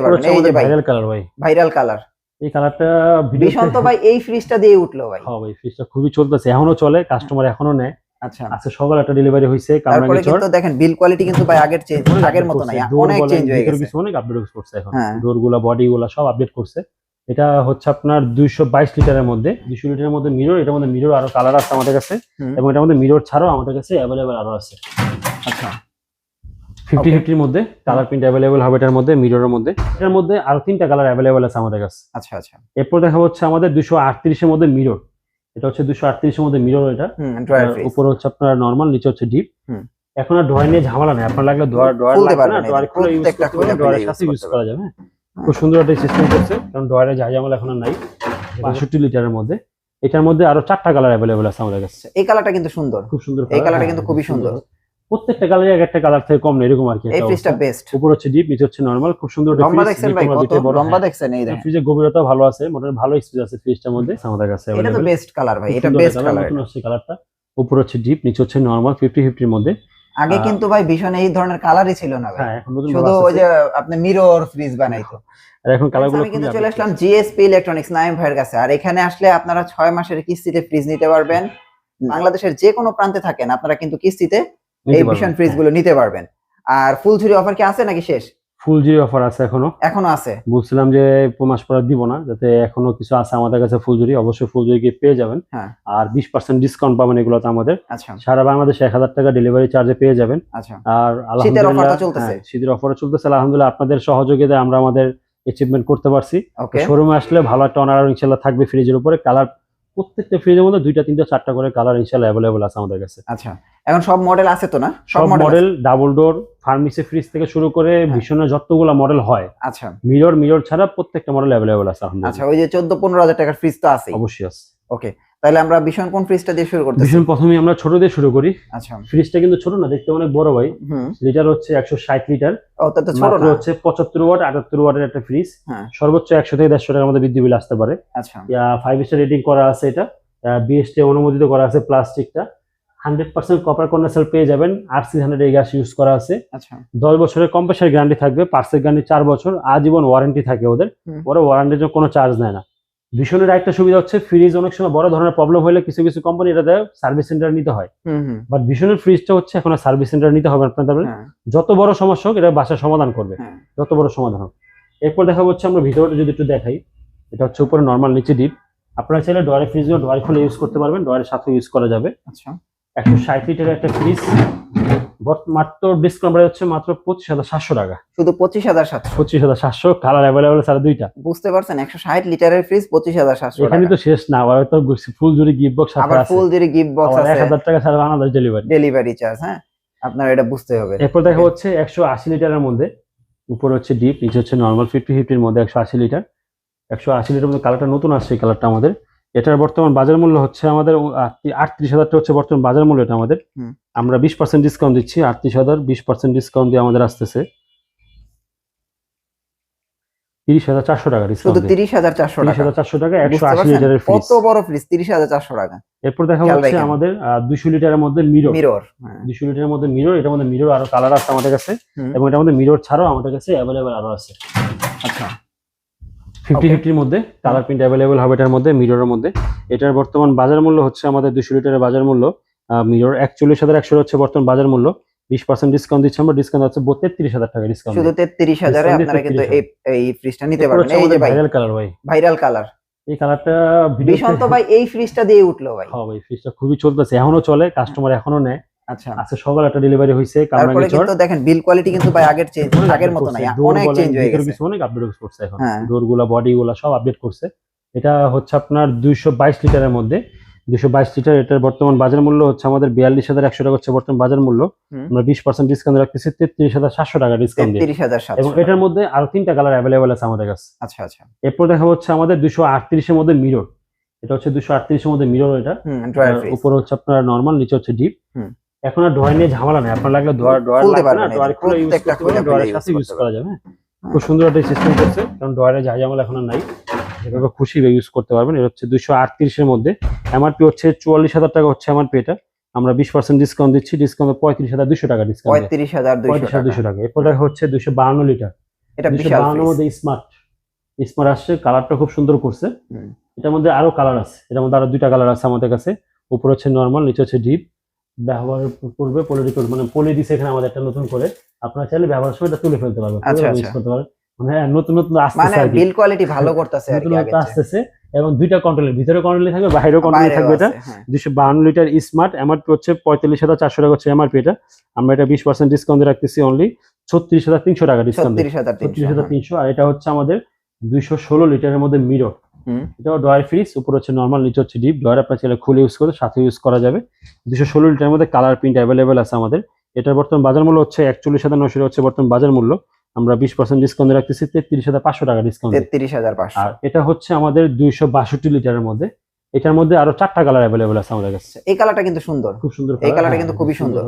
পারবেন। এই যে ভাই ভাইরাল কালার ভাই। ভাইরাল কালার এই কালারটা ভীষণ তো ভাই এই ফ্রিজটা দিয়ে উঠল ভাই। হ্যাঁ ভাই ফ্রিজটা খুবই চলতেছে এখনও চলে কাস্টমার এখনও নেয়। আচ্ছা। আজকে সকালে একটা ডেলিভারি হয়েছে তারপরে কিন্তু দেখেন বিল কোয়ালিটি কিন্তু ভাই আগের চেঞ্জ আগের মতো নাই অনেক চেঞ্জ হয়ে গেছে। কিছু অনেক আপডেট করছে এখন। হ্যাঁ। সব আপডেট করছে। এটা হচ্ছে আপনার দুইশো বাইশ লিটারের মধ্যে দুইশো লিটারের মধ্যে মিরর এটার মধ্যে মিরর আরও কালার আছে আমাদের কাছে। এবং এটার মধ্যে মিরর ছাড়াও আমাদের কাছে অ্যাভেলেবেল আরও আছে। আচ্ছা। ফিফটি ফিফটির মধ্যে কালার প্রিন্ট অ্যাভেলেবেল হবে এটার মধ্যে মিররের মধ্যে। এটার মধ্যে আরও তিনটা কালার অ্যাভেলেবেল আছে আমাদের কাছে। আচ্ছা আচ্ছা। এরপর দেখা হচ্ছে আমাদের দুশো আটত্রিশের মধ্যে মিরর এটা হচ্ছে দুশো আটত্রিশের মধ্যে মিরর এটা। উপরে হচ্ছে আপনার নর্মাল নিচে হচ্ছে ডিপ হুম। এখন আর ড্রয়ার নিয়ে ঝামেলা নেই। আপনার লাগলে ড্রয়ার ড্রয়ার লাগবে না। ড্রয়ার খুলে ইউজ করতে পারবেন খুলে ড্রয়ারের সাথে ইউজ করা যাবে। হ্যাঁ। খুব সুন্দর একটা সিস্টেম করছে কারণ ড্রয়ারে ঝামেলা এখন আর নাই। বাষট্টি লিটারের মধ্যে। এটার মধ্যে আরও চারটা কালার অ্যাভেলেবেল আছে আমাদের কাছে। এই কালারটা কিন্তু সুন্দর। খুব সুন্দর এই কালারটা হ্যাঁ, কিন্তু খুবই সুন্দর। প্রত্যেকটা কালারে এক একটা কালার থেকে কম না এরকম আর কি এই ফ্রিজটা বেস্ট উপর হচ্ছে ডিপ নিচে হচ্ছে নর্মাল খুব সুন্দর একটা দেখছেন ভাই কত লম্বা হ্যাঁ। দেখছেন এই দেখেন। ফ্রিজের গভীরতা ভালো আছে মোটামুটি ভালো স্পেস আছে ফ্রিজটার মধ্যে আমাদের কাছে এটা তো বেস্ট কালার ভাই এটা বেস্ট কালার নতুন কালারটা উপর হচ্ছে ডিপ নিচে হচ্ছে নর্মাল ফিফটি ফিফটির মধ্যে। আগে কিন্তু ভাই ভীষণ এই ধরনের কালারই ছিল না ভাই। হ্যাঁ শুধু ওই যে আপনি মিরর ফ্রিজ বানাইতো। আর এখন কালারগুলো আমি কিন্তু চলে আসলাম জিএসপি ইলেকট্রনিক্স নাইম ভাইয়ের কাছে। আর এখানে আসলে আপনারা ছয় মাসের কিস্তিতে ফ্রিজ নিতে পারবেন। বাংলাদেশের যে কোনো প্রান্তে থাকেন আপনারা কিন্তু কিস্তিতে এই ভীষণ ফ্রিজগুলো নিতে পারবেন। আর ফুল ঝুরি অফার কি আছে নাকি শেষ? ফুল জিরো অফার আছে এখনও। এখনও আছে? বলছিলাম যে মাস পর দিব না যাতে এখনও কিছু আছে আমাদের কাছে ফুলজুরি অবশ্যই ফুলজুরি গিয়ে পেয়ে যাবেন। হ্যাঁ। আর বিশ পার্সেন্ট ডিসকাউন্ট পাবেন এগুলোতে আমাদের। আচ্ছা। সারা বাংলাদেশে এক হাজার টাকা ডেলিভারি চার্জে পেয়ে যাবেন। আচ্ছা। আর আলহামদুলিল্লাহ। হ্যাঁ, শীতের অফারও চলতেছে। আলহামদুলিল্লাহ আপনাদের সহযোগিতায় আমরা আমাদের অ্যাচিভমেন্ট করতে পারছি। ওকে শোরুমে আসলে ভালো একটা অনার ইনশাল্লাহ থাকবে ফ্রিজের উপরে। কালার প্রত্যেকটা ফ্রিজের মধ্যে দুইটা তিনটা চারটা করে কালার ইনশাল্লাহ অ্যাভেলেবল আছে আমাদের কাছে। আচ্ছা। এখন সব মডেল আছে তো না? সব মডেল ডাবল ডোর ফার্মেসি ফ্রিজ থেকে শুরু করে ভীষণের যতগুলো মডেল হয় আচ্ছা। মিরর মিরর ছাড়া প্রত্যেকটা মডেল অ্যাভেলেবল আছে আচ্ছা ওই যে চোদ্দ পনেরো হাজার টাকার ফ্রিজ তো আছে অবশ্যই আছে। ওকে তাহলে আমরা ভীষণ কোন ফ্রিজটা দিয়ে শুরু করতেছি? ভীষণ প্রথমে আমরা ছোট দিয়ে শুরু করি। আচ্ছা। ফ্রিজটা কিন্তু ছোট না দেখতে অনেক বড় ভাই। লিটার হচ্ছে একশো ষাট লিটার ও তা তো ছোট না? হচ্ছে পঁচাত্তর ওয়াট আটাত্তর ওয়াটের একটা ফ্রিজ হ্যাঁ। সর্বোচ্চ একশো থেকে দেড়শো টাকার মধ্যে বিদ্যুৎ বিল আসতে পারে। আচ্ছা। ফাইভ স্টার রেটিং করা আছে এটা। বিএসটি অনুমোদিত করা আছে প্লাস্টিকটা হান্ড্রেড পার্সেন্ট কপার কন্ডেন্সার পেয়ে যাবেন। আর সি হান্ড্রেড এই গ্যাস ইউজ করা আছে। আচ্ছা। দশ বছরের কম্প্রেসার গ্যারান্টি থাকবে পার্সেল গ্যারান্টি চার বছর আজীবন ওয়ারেন্টি থাকে ওদের। ওরা ওয়ারেন্টির জন্য কোনো চার্জ নেয় না। ভীষণের একটা সুবিধা হচ্ছে ফ্রিজ অনেক সময় বড় ধরনের প্রবলেম হলে কিছু কিছু কোম্পানি এটা দেয় সার্ভিস সেন্টার নিতে হয়। হুম হুম। বাট ভীষণের ফ্রিজটা হচ্ছে এখন সার্ভিস সেন্টার নিতে হবে আপনাদের হ্যাঁ। যত বড় সমস্যা হোক এটা বাসায় সমাধান করবে। হ্যাঁ। যত বড় সমাধান হোক। এরপর দেখা হচ্ছে আমরা ভিতরটা যদি একটু দেখাই এটা হচ্ছে উপরে নর্মাল নিচে ডিপ আপনারা চাইলে ডয়ারে ফ্রিজ ডয়ার খুলে ইউজ করতে পারবেন ডয়ারের সাথে ইউজ করা যাবে। আচ্ছা। একশো ষাট লিটারের একটা ফ্রিজ মাত্র ডিসকাউন্ট হচ্ছে মাত্র পঁচিশ হাজার সাতশো টাকা। শুধু পঁচিশ হাজার সাতশো। পঁচিশ হাজার সাতশো কালার অ্যাভেলেবেল সারা দুইটা। বুঝতে পারছেন একশো ষাট লিটারের ফ্রিজ পঁচিশ হাজার সাতশো এখানে তো শেষ না আবার তো ফুল জুড়ি গিফট বক্স আবার ফুল গিফট বক্স এক হাজার টাকা সারা বাংলাদেশ ডেলিভারি ডেলিভারি চার্জ হ্যাঁ? আপনার এটা বুঝতে হবে। এরপর দেখা হচ্ছে একশো আশি লিটারের মধ্যে উপরে হচ্ছে ডিপ নিচে হচ্ছে নর্মাল ফিফটি ফিফটির মধ্যে একশো আশি লিটার। একশো আশি লিটার মধ্যে কালারটা নতুন আসছে এই কালারটা আমাদের। এটার বর্তমান বাজার মূল্য হচ্ছে আমাদের আটত্রিশ হাজার টাকা হচ্ছে বর্তমান বাজার মূল্য এটা আমাদের। আমরা বিশ পার্সেন্ট ডিসকাউন্ট দিচ্ছি আটত্রিশ হাজার বিশ পার্সেন্ট ডিসকাউন্ট দিয়ে আমাদের আসতেছে। তিরিশ হাজার চারশো টাকা শুধু তিরিশ হাজার চারশো তিরিশ টাকা হাজার চারশো টাকা একশো বুঝতে আশি পারছেন? লিটারের কত বড় ফ্রিজ তিরিশ হাজার চারশো টাকা। এরপর দেখা রাখেন। আমাদের দুশো লিটারের মধ্যে মিরর মিরর হ্যাঁ। দুশো লিটারের মধ্যে মিরর এটার মধ্যে মিরর আরও কালার আছে আমাদের কাছে। এবং এটার মধ্যে মিরর ছাড়াও আমাদের কাছে অ্যাভেলেবেল আরও আছে। আচ্ছা। ফিফটি ফিফটির মধ্যে কালার প্রিন্ট অ্যাভেলেবেল হবে এটার মধ্যে মিররের মধ্যে। এটার বর্তমান বাজার মূল্য হচ্ছে আমাদের দুশো লিটারের বাজার মূল্য। মিরর একচল্লিশ হাজার একশো হচ্ছে বর্তমান বাজার মূল্য। বিশ পার্সেন্ট ডিসকাউন্ট দিচ্ছি আমরা ডিসকাউন্ট তেত্রিশ হাজার টাকা ডিসকাউন্ট শুধু তেত্রিশ হাজারে আপনারা কিন্তু এই এই ফ্রিজটা নিতে পারবেন। এই যে ভাইরাল কালার ভাই। ভাইরাল কালার এই কালারটা ভাই এই ফ্রিজটা দিয়ে উঠল ভাই। হ্যাঁ ভাই ফ্রিজটা খুবই চলতেছে এখনও চলে কাস্টমার এখনও নেয়। আচ্ছা। আজকে সকালে একটা ডেলিভারি হয়েছে তারপরে কিন্তু দেখেন বিল কোয়ালিটি কিন্তু ভাই আগের চেঞ্জ আগের মতো নাই অনেক চেঞ্জ হয়ে গেছে। কিছু অনেক আপডেট করছে এখন। হ্যাঁ। সব আপডেট করছে। এটা হচ্ছে আপনার দুইশো বাইশ লিটারের মধ্যে। দুইশো বাইশ লিটার এটার বর্তমান বাজার মূল্য হচ্ছে আমাদের বিয়াল্লিশ হাজার একশো টাকা হচ্ছে বর্তমান বাজার মূল্য। আমরা বিশ পার্সেন্ট ডিসকাউন্ট রাখতেছি তেত্রিশ হাজার সাতশো টাকা ডিসকাউন্ট দিয়ে। তেত্রিশ হাজার এবং এটার মধ্যে আরও তিনটা কালার অ্যাভেলেবেল আছে আমাদের কাছে। আচ্ছা আচ্ছা। এরপর দেখা হচ্ছে আমাদের দুশো আটত্রিশের মধ্যে মিরর এটা হচ্ছে দুশো আটত্রিশের মধ্যে মিরর এটা। উপরে হচ্ছে আপনার নর্মাল নিচে হচ্ছে ডিপ। এখন আর ড্রয়ার নিয়ে ঝামেলা নাই। আপনার লাগলে ড্রয়ার ড্রয়ার লাগবে না ড্রয়ার খুলে ইউজ করতে পারবেন ড্রয়ারের সাথে ইউজ করা যাবে হ্যাঁ। খুব সুন্দর একটা সিস্টেম করছে কারণ ড্রয়ারে ঝামেলা এখন আর নাই। এভাবে খুশি ইউজ করতে পারবেন। এটা হচ্ছে দুশো আটত্রিশের মধ্যে। এমআরপি হচ্ছে চুয়াল্লিশ হাজার টাকা হচ্ছে এমআরপি এটা। আমরা বিশ পার্সেন্ট ডিসকাউন্ট দিচ্ছি ডিসকাউন্ট পঁয়ত্রিশ হাজার দুশো টাকা ডিসকাউন্ট পঁয়ত্রিশ হাজার দুশো টাকা। এরপর হচ্ছে দুশো বাহান্ন লিটার এটা বাহান্নর মধ্যে স্মার্ট স্মার্ট আসছে কালারটা খুব সুন্দর করছে। এটার মধ্যে আরও কালার আছে। এটার মধ্যে আরও দুইটা কালার আছে আমাদের কাছে। উপর হচ্ছে নর্মাল নিচে হচ্ছে ডিপ ব্যবহার করবে পলি করে মানে পলি দিছে এখানে আমাদের একটা নতুন করে। আপনারা চাইলে ব্যবহার সময় এটা তুলে ফেলতে পারবেন আচ্ছা, ইউজ আচ্ছা। করতে পারবেন। মানে হ্যাঁ, নতুন নতুন মানে আসতেছে কি। বিল কোয়ালিটি ভালো করতেছে আর নতুন কি নতুন আসতেছে এবং দুইটা কন্ট্রোলের ভিতরে কন্ট্রোলে থাকবে বাইরেও কন্ট্রোলে থাকবে এটা। হ্যাঁ। দুশো বাহান্ন লিটার স্মার্ট এমআরপি হচ্ছে পঁয়তাল্লিশ হাজার চারশো টাকা হচ্ছে এমআরপি এটা। আমরা এটা বিশ পার্সেন্ট ডিসকাউন্ট রাখতেছি অনলি ছত্রিশ হাজার তিনশো টাকা ডিসকাউন্ট ছত্রিশ হাজার ছত্রিশ তিনশো আর এটা হচ্ছে আমাদের দুইশো ষোলো লিটারের মধ্যে মিরর। এটাও ড্রয়ার ফ্রিজ উপর হচ্ছে নর্মাল নিচে হচ্ছে ডিপ ড্রয়ার আপনার চাইলে খুলে ইউজ করে সাথে ইউজ করা যাবে। দুশো ষোলো লিটারের মধ্যে কালার প্রিন্ট অ্যাভেলেবেল আছে আমাদের। এটার বর্তমান বাজার মূল্য হচ্ছে একচল্লিশ হাজার নশো হচ্ছে বর্তমান বাজার মূল্য। আমরা বিশ পার্সেন্ট ডিসকাউন্ট রাখতেছি তেত্রিশ হাজার পাঁচশো টাকা ডিসকাউন্ট তেত্রিশ হাজার পাঁচশো। আর এটা হচ্ছে আমাদের দুইশো বাষট্টি লিটারের মধ্যে। এটার মধ্যে আরও চারটা কালার অ্যাভেলেবেল আছে আমাদের কাছে। এই কালারটা কিন্তু সুন্দর। খুব সুন্দর এই কালারটা হ্যাঁ, কিন্তু খুবই সুন্দর।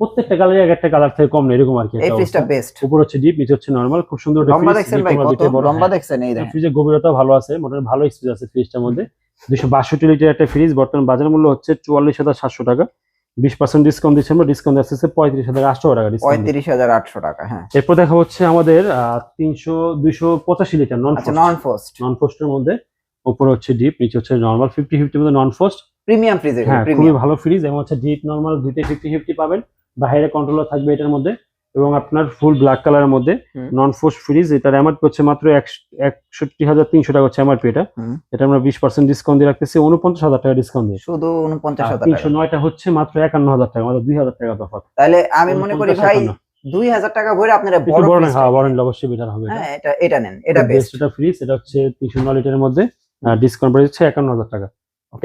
প্রত্যেকটা কালারে এক একটা কালার থেকে কম নেই এরকম আর কি এই ফ্রিজটা বেস্ট উপর হচ্ছে ডিপ নিচে হচ্ছে নর্মাল খুব সুন্দর একটা লম্বা দেখছেন ভাই কত লম্বা হ্যাঁ। দেখছেন এই দেখেন। ফ্রিজের গভীরতা ভালো আছে মোটামুটি ভালো স্পেস আছে ফ্রিজটার মধ্যে। দুশো বাষট্টি লিটার একটা ফ্রিজ বর্তমান বাজার মূল্য হচ্ছে চুয়াল্লিশ হাজার সাতশো টাকা। বিশ পার্সেন্ট ডিসকাউন্ট দিচ্ছি আমরা ডিসকাউন্ট হাজার আটশো টাকা ডিসকাউন্ট পঁয়ত্রিশ হাজার আটশো টাকা হ্যাঁ। এরপর দেখা হচ্ছে আমাদের তিনশো দুইশো পঁচাশি লিটার নন আচ্ছা নন ফোস্ট নন ফোস্টের মধ্যে উপরে হচ্ছে ডিপ নিচে হচ্ছে নর্মাল ফিফটি ফিফটির মধ্যে নন ফোস্ট প্রিমিয়াম ফ্রিজ হ্যাঁ খুবই প্রিমিয়াম ভালো ফ্রিজ এবং হচ্ছে ডিপ নর্মাল দুইটাই ফিফটি ফিফটি পাবেন। বাইরে কন্ট্রোলার থাকবে এটার মধ্যে এবং আপনার ফুল ব্ল্যাক কালারের মধ্যে নন ফোর্স ফ্রিজ এটার এমআরপি হচ্ছে মাত্র একষট্টি হাজার তিনশো টাকা হচ্ছে এমআরপি এটা। এটা আমরা বিশ পার্সেন্ট ডিসকাউন্ট দিয়ে রাখতেছি উনপঞ্চাশ হাজার টাকা ডিসকাউন্ট দিয়ে। শুধু উনপঞ্চাশ হাজার তিনশো নয়টা হচ্ছে মাত্র একান্ন হাজার টাকা মানে দুই হাজার টাকা তফাৎ। তাহলে আমি মনে করি ভাই দুই হাজার টাকা ভরে আপনারা বড় বড় হ্যাঁ বড় অবশ্যই বেটার হবে এটা। হ্যাঁ এটা এটা নেন এটা বেস্ট এটা ফ্রিজ এটা হচ্ছে তিনশো নয় লিটারের মধ্যে ডিসকাউন্ট প্রাইস হচ্ছে একান্ন হাজার টাকা।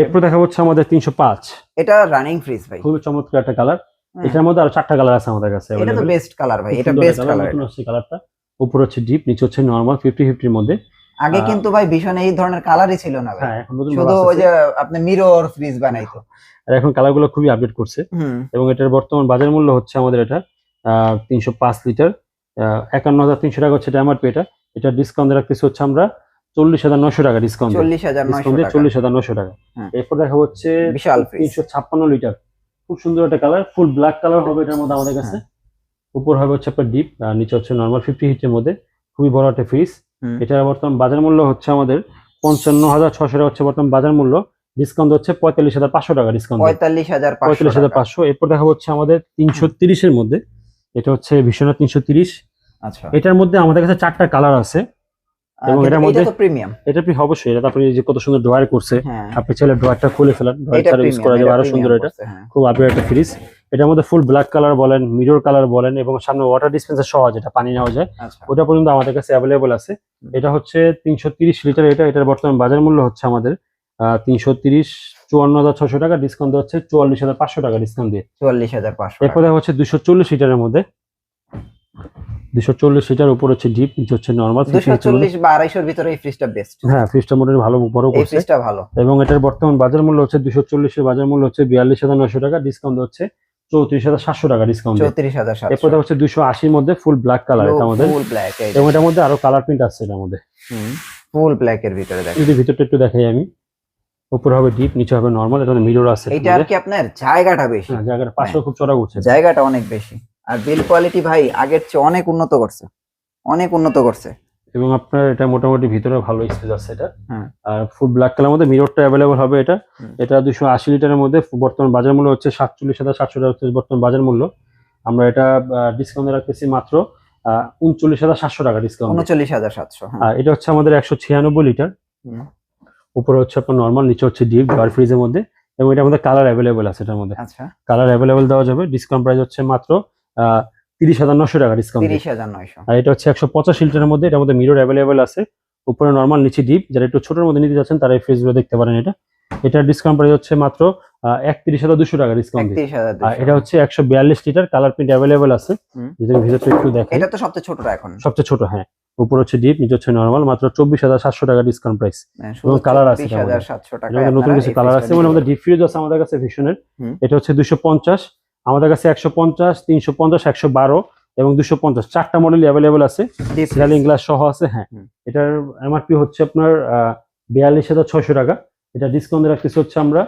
এরপর দেখা হচ্ছে আমাদের তিনশো পাঁচ। এটা রানিং ফ্রিজ ভাই। খুবই চমৎকার একটা কালার। এটার মধ্যে আরও চারটা কালার আছে আমাদের কাছে এটা তো বেস্ট কালার ভাই এটা বেস্ট কালার নতুন আসছে কালারটা উপর হচ্ছে ডিপ নিচে হচ্ছে নর্মাল ফিফটি ফিফটির মধ্যে। আগে কিন্তু ভাই ভীষণ এই ধরনের কালারই ছিল না ভাই। হ্যাঁ এখন শুধু ওই যে আপনি মিরর ফ্রিজ বানাইতো। আর এখন কালারগুলো খুবই আপডেট করছে। এবং এটার বর্তমান বাজার মূল্য হচ্ছে আমাদের এটা তিনশো পাঁচ লিটার। একান্ন হাজার তিনশো টাকা হচ্ছে এটা এমআরপি এটা। এটা ডিসকাউন্ট রাখতেছি হচ্ছে আমরা চল্লিশ হাজার নশো টাকা ডিসকাউন্ট চল্লিশ হাজার নয়শো টাকা। চল্লিশ হাজার নশো টাকা। হ্যাঁ। এরপর দেখা হচ্ছে বিশাল তিনশো ছাপ্পান্ন লিটার। খুব সুন্দর একটা কালার ফুল ব্ল্যাক কালার হবে এটার মধ্যে আমাদের কাছে। উপর হবে হচ্ছে আপনার ডিপ আর নিচে হচ্ছে নর্মাল ফিফটি হিটের মধ্যে। খুবই বড় একটা ফ্রিজ। এটার বর্তমান বাজার মূল্য হচ্ছে আমাদের পঞ্চান্ন হাজার ছশো টাকা হচ্ছে বর্তমান বাজার মূল্য। ডিসকাউন্ট হচ্ছে পঁয়তাল্লিশ হাজার পাঁচশো টাকা ডিসকাউন্ট পঁয়তাল্লিশ হাজার পঁয়তাল্লিশ হাজার পাঁচশো। এরপর দেখা হচ্ছে আমাদের তিনশো তিরিশের মধ্যে। এটা হচ্ছে ভীষণ তিনশো তিরিশ। আচ্ছা। এটার মধ্যে আমাদের কাছে চারটা কালার আছে। এবং এটার এটা মধ্যে- প্রিমিয়াম এটা আপনি অবশ্যই এটা আপনি যে কত সুন্দর ড্রয়ার করছে হ্যাঁ। আপনি চাইলে ড্রয়ারটা খুলে ফেলেন ড্রয়ার ইউজ করা যাবে আরও সুন্দর এটা। খুব আপডেট একটা ফ্রিজ এটার মধ্যে ফুল ব্ল্যাক কালার বলেন মিরর কালার বলেন এবং সামনে ওয়াটার ডিসপেন্সার সহ যেটা পানি নেওয়া যায় আচ্ছা। ওটা পর্যন্ত আমাদের কাছে অ্যাভেলেবল আছে। এটা হচ্ছে তিনশো তিরিশ লিটার এটা এটার বর্তমান বাজার মূল্য হচ্ছে আমাদের তিনশো তিরিশ চুয়ান্ন হাজার ছশো টাকা ডিসকাউন্ট হচ্ছে চুয়াল্লিশ হাজার পাঁচশো টাকা ডিসকাউন্ট দিয়ে। চুয়াল্লিশ হাজার পাঁচশো এরপর হচ্ছে দুশো চল্লিশ লিটারের মধ্যে দুশো চল্লিশ লিটার উপর হচ্ছে ডিপ নিচে হচ্ছে নর্মাল দুশো চল্লিশ বা আড়াইশোর ভিতরে এই ফ্রিজটা বেস্ট হ্যাঁ ফ্রিজটা মোটামুটি ভালো বড় এই ফ্রিজটা ভালো। এবং এটার বর্তমান বাজার মূল্য হচ্ছে দুশো চল্লিশের বাজার মূল্য হচ্ছে বিয়াল্লিশ হাজার নশো টাকা ডিসকাউন্ট হচ্ছে চৌত্রিশ হাজার সাতশো টাকা ডিসকাউন্ট চৌত্রিশ হাজার এরপর হচ্ছে দুশো আশির মধ্যে ফুল ব্ল্যাক কালার এটা আমাদের। ফুল ব্ল্যাক এবং এটার মধ্যে আরও কালার প্রিন্ট আছে এটার মধ্যে। ফুল ব্ল্যাক এর ভিতরে দেখেন যদি ভিতরটা একটু দেখাই আমি। উপর হবে ডিপ নিচে হবে নর্মাল এটা মিরর আছে এইটা আর কি আপনার জায়গাটা বেশি? হ্যাঁ, জায়গাটা পাশেও খুব চড়া করছে জায়গাটা অনেক বেশি। আর বিল কোয়ালিটি ভাই আগের চেয়ে অনেক উন্নত করছে। অনেক উন্নত করছে। এবং আপনার এটা মোটামুটি ভিতরে ভালো স্পেস আছে এটা। হ্যাঁ। আর ফুল ব্ল্যাক কালার মধ্যে মিররটা অ্যাভেলেবল হবে এটা। এটা দুশো আশি লিটারের মধ্যে বর্তমান বাজার মূল্য হচ্ছে সাতচল্লিশ হাজার সাতশো টাকা হচ্ছে বর্তমান বাজার মূল্য। আমরা এটা ডিসকাউন্টে রাখতেছি মাত্র উনচল্লিশ হাজার সাতশো টাকা ডিসকাউন্ট উনচল্লিশ হাজার সাতশো হ্যাঁ। আর এটা হচ্ছে আমাদের একশো ছিয়ানব্বই লিটার। উপরে হচ্ছে আপনার নর্মাল নিচে হচ্ছে ডিপ ডয়ার ফ্রিজের মধ্যে। এবং এটা আমাদের কালার অ্যাভেলেবেল আছে এটার মধ্যে। আচ্ছা। কালার অ্যাভেলেবেল দেওয়া যাবে ডিসকাউন্ট প্রাইস হচ্ছে মাত্র তিরিশ হাজার নশো টাকা ডিসকাউন্ট তিরিশ হাজার নয়শো। আর এটা হচ্ছে একশো পঁচাশি লিটারের মধ্যে এটার মধ্যে মিরর অ্যাভেলেবেল আছে। উপরে নর্মাল নিচে ডিপ যারা একটু ছোটোর মধ্যে নিতে যাচ্ছেন তারা এই ফ্রিজগুলো দেখতে পারেন এটা। এটার ডিসকাউন্ট প্রাইস হচ্ছে মাত্র একত্রিশ হাজার দুশো টাকা ডিসকাউন্ট আর এটা হচ্ছে একশো বিয়াল্লিশ লিটার কালার প্রিন্ট অ্যাভেলেবেল আছে। যদি ভিতরটা একটু দেখেন। এটা তো সবচেয়ে ছোটটা এখন। সবচেয়ে ছোট হ্যাঁ। উপর হচ্ছে ডিপ নিচে হচ্ছে নর্মাল মাত্র চব্বিশ হাজার সাতশো টাকা ডিসকাউন্ট প্রাইস এবং শুধু আছে নতুন কিছু কালার আছে এবং আমাদের ডিপ ফ্রিজ আছে আমাদের কাছে ভীষণের এটা হচ্ছে দুশো পঞ্চাশ। আমাদের কাছে একশো পঞ্চাশ তিনশো পঞ্চাশ একশো বারো এবং দুশো পঞ্চাশ। চারটা মডেল অ্যাভেলেবেল আছে। সিলালিং গ্লাস সহ আছে হ্যাঁ। এটার এমআরপি হচ্ছে আপনার বিয়াল্লিশ হাজার ছয়শো টাকা। এটা ডিসকাউন্ট রাখতেছি হচ্ছে আমরা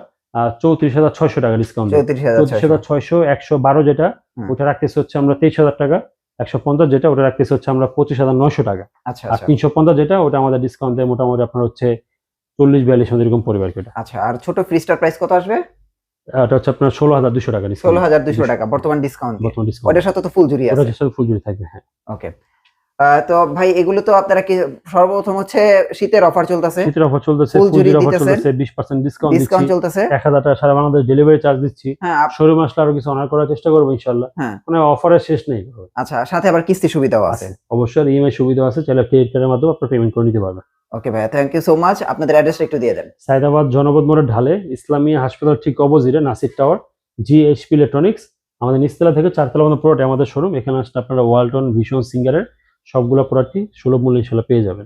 চৌত্রিশ হাজার ছয়শো টাকা ডিসকাউন্ট চৌত্রিশ হাজার ছয়শো। একশো বারো যেটা ওটা রাখতেছি হচ্ছে আমরা তেইশ হাজার টাকা। একশো পঞ্চাশ যেটা ওটা রাখতেছি হচ্ছে আমরা পঁচিশ হাজার নয়শো টাকা। আচ্ছা আর আচ্ছা। তিনশো পঞ্চাশ যেটা ওটা আমাদের ডিসকাউন্ট মোটামুটি আপনার হচ্ছে চল্লিশ বিয়াল্লিশ এরকম পরিবার আচ্ছা আর ছোট ফ্রিজটার প্রাইস কত আসবে? এটা হচ্ছে আপনার ষোলো হাজার দুশো টাকা ষোলো হাজার দুশো টাকা বর্তমান ডিসকাউন্ট বর্তমান ডিসকাউন্ট ওটার সাথে তো ফুল জুড়ি আছে। হচ্ছে ফুল জুড়ি থাকবে হ্যাঁ। ওকে তো ভাই এগুলো তো আপনারা কি সর্বপ্রথম হচ্ছে শীতের অফার চলতেছে? শীতের অফার চলতেছে অফার চলতেছে বিশ পার্সেন্ট ডিসকাউন্ট ডিসকাউন্ট চলতেছে। এক হাজার টাকা সারা বাংলাদেশ ডেলিভারি চার্জ দিচ্ছি। হ্যাঁ শোরুম আসলে আরও কিছু অনার করার চেষ্টা করব ইনশাল্লাহ হ্যাঁ। মানে অফারের শেষ নেই। আচ্ছা সাথে আবার কিস্তি সুবিধাও আছে। অবশ্যই ইএমআই সুবিধা আছে। চাইলে ক্রেডিট কার্ডের মাধ্যমে আপনার পেমেন্ট করে নিতে পারবেন। ওকে ভাইয়া থ্যাংক ইউ সো মাচ আপনাদের অ্যাড্রেসটা একটু দিয়ে দেন। সাইদাবাদ জনপদ মোড়ের ঢালে ইসলামী হাসপাতাল ঠিক অপোজিটে নাসির টাওয়ার জিএইচপি ইলেকট্রনিক্স আমাদের নিচতলা থেকে চারতলা পর্যন্ত পুরোটাই আমাদের শোরুম এখানে আসলে আপনারা ওয়ালটন ভিশন সিঙ্গারের সবগুলো প্রোডাক্টই সুলভ মূল্যে ইনশাল্লাহ পেয়ে যাবেন।